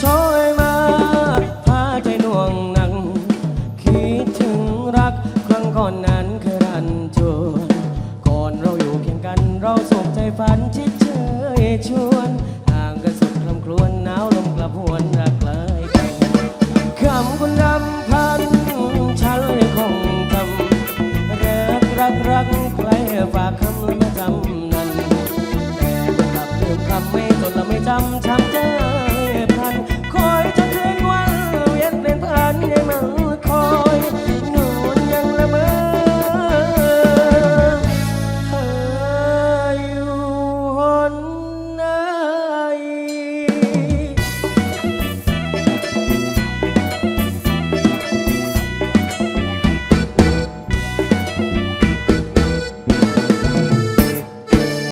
ช่วยมาพาใจน่วงนังคิดถึงรักครั้งก่อนนั้นเคยรันจวนก่อนเราอยู่เคียงกันเราสุขใจฝันที่เชยชวนห่างกันสุดคลำครวนหนาวลมกลับหวนรักเลยกันคำคนดำพันฉันเลยคงทำรักรักรักใครฝากคำมาจำนั้นแต่กลับลืมคำไม่จนและไม่จำช้ำ